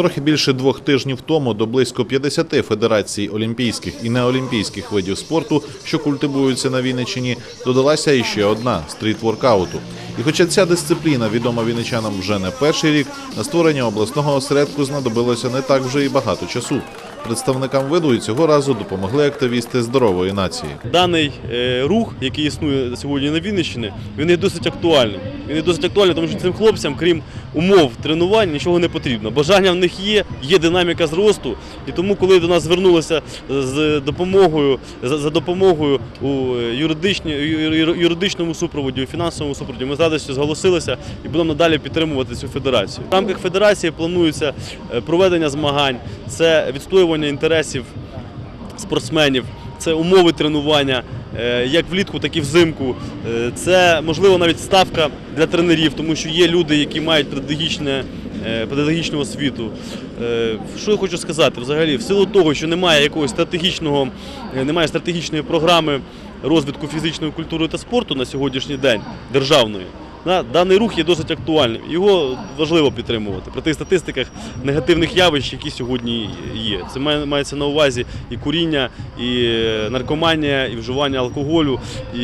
Трохи більше двох тижнів тому до близько 50 федерацій олімпійських і неолімпійських видів спорту, що культивуються на Вінниччині, додалася іще одна стріт-воркауту. І хоча ця дисципліна відома вінничанам вже не перший рік, на створення обласного осередку знадобилося не так вже і багато часу. Представникам виду і цього разу допомогли активісти здорової нації. Даний е, рух, який існує сьогодні на Вінниччині, він є досить актуальним. Він є досить актуальним, тому що цим хлопцям, крім умов тренувань, нічого не потрібно. Бажання в них є, є динаміка зросту. І тому, коли до нас звернулися з допомогою за, допомогою у ю- юридичному супроводі, у фінансовому супроводі, ми з радістю зголосилися і будемо надалі підтримувати цю федерацію. В рамках федерації планується е, проведення змагань, це відстоювання інтересів спортсменів, це умови тренування, е, як влітку, так і взимку. Е, Це можливо навіть ставка для тренерів, тому що є люди, які мають педагогічне. е, Педагогічну освіту. Що я хочу сказати? Взагалі, в силу того, що немає якогось стратегічного, немає стратегічної програми розвитку фізичної культури та спорту на сьогоднішній день державної. Даний рух є досить актуальним. Його важливо підтримувати при тих статистиках негативних явищ, які сьогодні є. Це має- мається на увазі і куріння, і е, наркоманія, і вживання алкоголю, і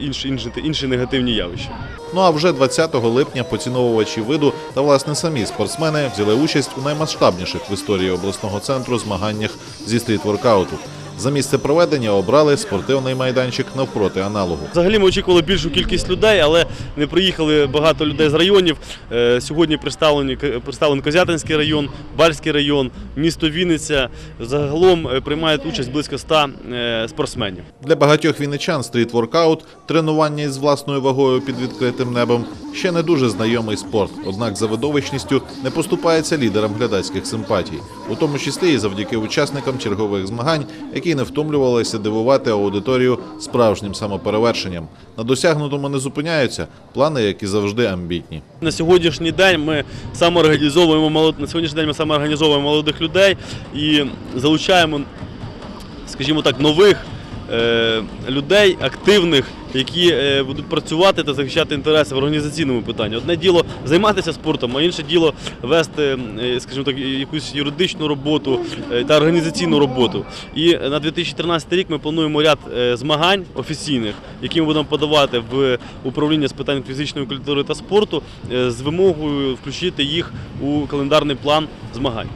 інші, інші, інші негативні явища. Ну а вже 20 липня поціновувачі виду та власне самі спортсмени взяли участь у наймасштабніших в історії обласного центру змаганнях зі стріт-воркауту. За місце проведення обрали спортивний майданчик навпроти аналогу. Взагалі ми очікували більшу кількість людей, але не приїхали багато людей з районів. Е, Сьогодні представлені представлений Козятинський район, Бальський район, місто Вінниця. Загалом е, приймають участь близько 100 е, спортсменів. Для багатьох вінничан стріт-воркаут, тренування із власною вагою під відкритим небом ще не дуже знайомий спорт. Однак за видовищністю не поступається лідерам глядацьких симпатій, у тому числі і завдяки учасникам чергових змагань, які не втомлювалися дивувати аудиторію справжнім самоперевершенням. На досягнутому не зупиняються плани, як і завжди, амбітні. На сьогоднішній день ми самоорганізовуємо молод... на сьогоднішній день ми самоорганізовуємо молодих людей і залучаємо, скажімо так, нових людей, активних, які е, будуть працювати та захищати інтереси в організаційному питанні. Одне діло займатися спортом, а інше діло вести, е, скажімо так, якусь юридичну роботу е, та організаційну роботу. І на 2013 рік ми плануємо ряд е, змагань офіційних, які ми будемо подавати в управління з питань фізичної культури та спорту е, з вимогою включити їх у календарний план змагань.